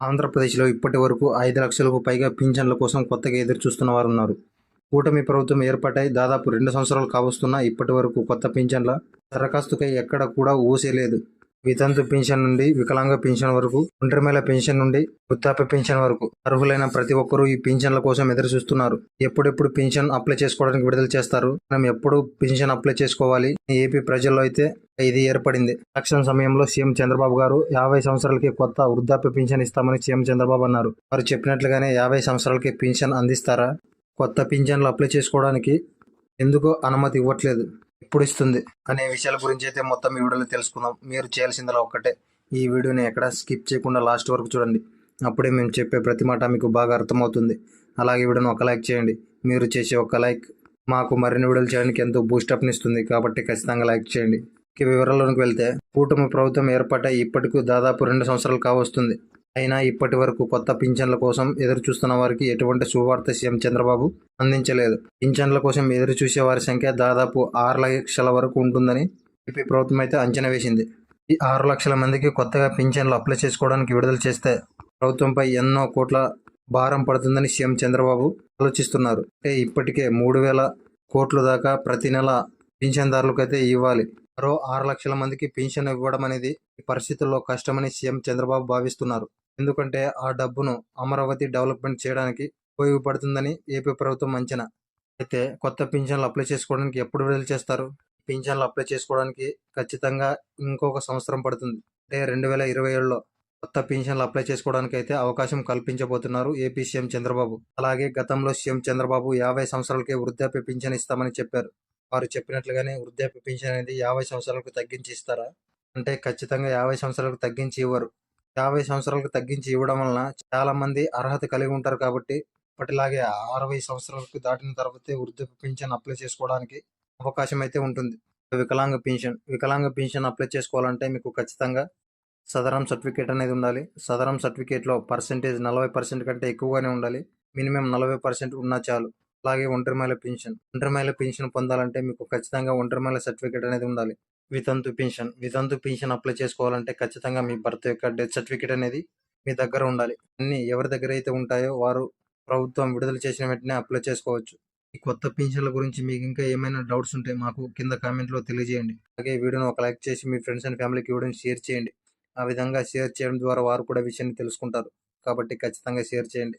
ఆంధ్రప్రదేశ్లో ఇప్పటి వరకు ఐదు లక్షలకు పైగా పింఛన్ల కోసం కొత్తగా ఎదురు చూస్తున్న వారు ఉన్నారు కూటమి ప్రభుత్వం ఏర్పాటై దాదాపు రెండు సంవత్సరాలు కావస్తున్నా ఇప్పటి వరకు కొత్త పింఛన్ల దరఖాస్తుకై ఎక్కడ కూడా ఊసేలేదు వితంతు పింఛన్ నుండి వికలాంగ పింఛన్ వరకు ఒంటరిమేళ పెన్షన్ నుండి వృద్ధాప్య పింఛన్ వరకు అర్హులైన ప్రతి ఒక్కరూ ఈ పింఛన్ల కోసం ఎదురు చూస్తున్నారు ఎప్పుడెప్పుడు పింఛన్ అప్లై చేసుకోవడానికి విడుదల చేస్తారు? మనం ఎప్పుడు పింఛన్ అప్లై చేసుకోవాలి? ఏపీ ప్రజల్లో అయితే ఇది ఏర్పడింది. ఎలక్షన్ సమయంలో సీఎం చంద్రబాబు గారు యాభై సంవత్సరాలకి కొత్త వృద్ధాప్య పింఛన్ ఇస్తామని సీఎం చంద్రబాబు అన్నారు. వారు చెప్పినట్లుగానే యాభై సంవత్సరాలకి పింఛన్ అందిస్తారా? కొత్త పింఛన్లు అప్లై చేసుకోవడానికి ఎందుకు అనుమతి ఇవ్వట్లేదు. ఎప్పుడు ఇస్తుంది అనే విషయాల గురించి అయితే మొత్తం ఈ వీడియోలో తెలుసుకుందాం. మీరు చేయాల్సిందలా ఒక్కటే. ఈ వీడియోని ఎక్కడ స్కిప్ చేయకుండా లాస్ట్ వరకు చూడండి. అప్పుడే మేము చెప్పే ప్రతి మాట మీకు బాగా అర్థమవుతుంది. అలాగే వీడియోని ఒక లైక్ చేయండి. మీరు చేసే ఒక లైక్ మాకు మరిన్ని వీడియోలు చేయడానికి ఎంతో బూస్టప్నిస్తుంది కాబట్టి ఖచ్చితంగా లైక్ చేయండి. కి వివరాల్లోకి వెళ్తే కూటమి ప్రభుత్వం ఏర్పాటై ఇప్పటికి దాదాపు రెండు సంవత్సరాలు కావస్తుంది. అయినా ఇప్పటి వరకు కొత్త పింఛన్ల కోసం ఎదురు చూస్తున్న వారికి ఎటువంటి శుభవార్త సీఎం చంద్రబాబు అందించలేదు. పింఛన్ల కోసం ఎదురు చూసే వారి సంఖ్య దాదాపు ఆరు లక్షల వరకు ఉంటుందని ఏపీ ప్రభుత్వం అయితే అంచనా వేసింది. ఈ ఆరు లక్షల మందికి కొత్తగా పింఛన్లు అప్లై చేసుకోవడానికి విడుదల చేస్తే ప్రభుత్వంపై ఎన్నో కోట్ల భారం పడుతుందని సీఎం చంద్రబాబు ఆలోచిస్తున్నారు. అంటే ఇప్పటికే మూడు వేల కోట్ల దాకా ప్రతి నెల పింఛన్దారులకు అయితే ఇవ్వాలి. మరో ఆరు లక్షల మందికి పింఛన్ ఇవ్వడం అనేది ఈ పరిస్థితుల్లో కష్టమని సీఎం చంద్రబాబు భావిస్తున్నారు. ఎందుకంటే ఆ డబ్బును అమరావతి డెవలప్మెంట్ చేయడానికి ఉపయోగపడుతుందని ఏపీ ప్రభుత్వం అంచనా. అయితే కొత్త పింఛన్లు అప్లై చేసుకోవడానికి ఎప్పుడు విడుదల చేస్తారు? పింఛన్లు అప్లై చేసుకోవడానికి ఖచ్చితంగా ఇంకొక సంవత్సరం పడుతుంది. అంటే రెండు వేల ఇరవై ఏడులో కొత్త పింఛన్లు అప్లై చేసుకోవడానికి అయితే అవకాశం కల్పించబోతున్నారు ఏపీ సీఎం చంద్రబాబు. అలాగే గతంలో సీఎం చంద్రబాబు యాభై సంవత్సరాలకే వృద్ధాప్య పింఛన్ ఇస్తామని చెప్పారు. వారు చెప్పినట్లుగానే వృద్ధాప్య పింఛన్ అనేది యాభై సంవత్సరాలకు తగ్గించి ఇస్తారా? అంటే ఖచ్చితంగా యాభై సంవత్సరాలకు తగ్గించి ఇవ్వరు. యాభై సంవత్సరాలకు తగ్గించి ఇవ్వడం వలన చాలా మంది అర్హత కలిగి ఉంటారు కాబట్టి అప్పటిలాగే అరవై సంవత్సరాలకు దాటిన తర్వాతే వృద్ధాప్య పింఛన్ అప్లై చేసుకోవడానికి అవకాశం అయితే ఉంటుంది. వికలాంగ పింఛన్ వికలాంగ పింఛన్ అప్లై చేసుకోవాలంటే మీకు ఖచ్చితంగా సదరం సర్టిఫికేట్ అనేది ఉండాలి. సదరం సర్టిఫికేట్లో పర్సెంటేజ్ నలభై పర్సెంట్ కంటే ఎక్కువగానే ఉండాలి. మినిమం నలభై పర్సెంట్ ఉన్నా చాలు. అలాగే ఒంటరి మహిళ పెన్షన్. ఒంటరి మహిళ పెన్షన్ పొందాలంటే మీకు ఖచ్చితంగా ఒంటరి మహిళ సర్టిఫికేట్ అనేది ఉండాలి. వితంతు పెన్షన్. వితంతు పెన్షన్ అప్లై చేసుకోవాలంటే ఖచ్చితంగా మీ భర్త యొక్క డెత్ సర్టిఫికేట్ అనేది మీ దగ్గర ఉండాలి. అన్ని ఎవరి దగ్గర అయితే ఉంటాయో వారు ప్రభుత్వం విడుదల చేసిన వెంటనే అప్లై చేసుకోవచ్చు. ఈ కొత్త పెన్షన్ల గురించి మీకు ఇంకా ఏమైనా డౌట్స్ ఉంటే మాకు కింద కామెంట్లో తెలియజేయండి. అలాగే వీడియోను ఒక లైక్ చేసి మీ ఫ్రెండ్స్ అండ్ ఫ్యామిలీకి వీడియోని షేర్ చేయండి. ఆ విధంగా షేర్ చేయడం ద్వారా వారు కూడా విషయాన్ని తెలుసుకుంటారు. కాబట్టి ఖచ్చితంగా షేర్ చేయండి.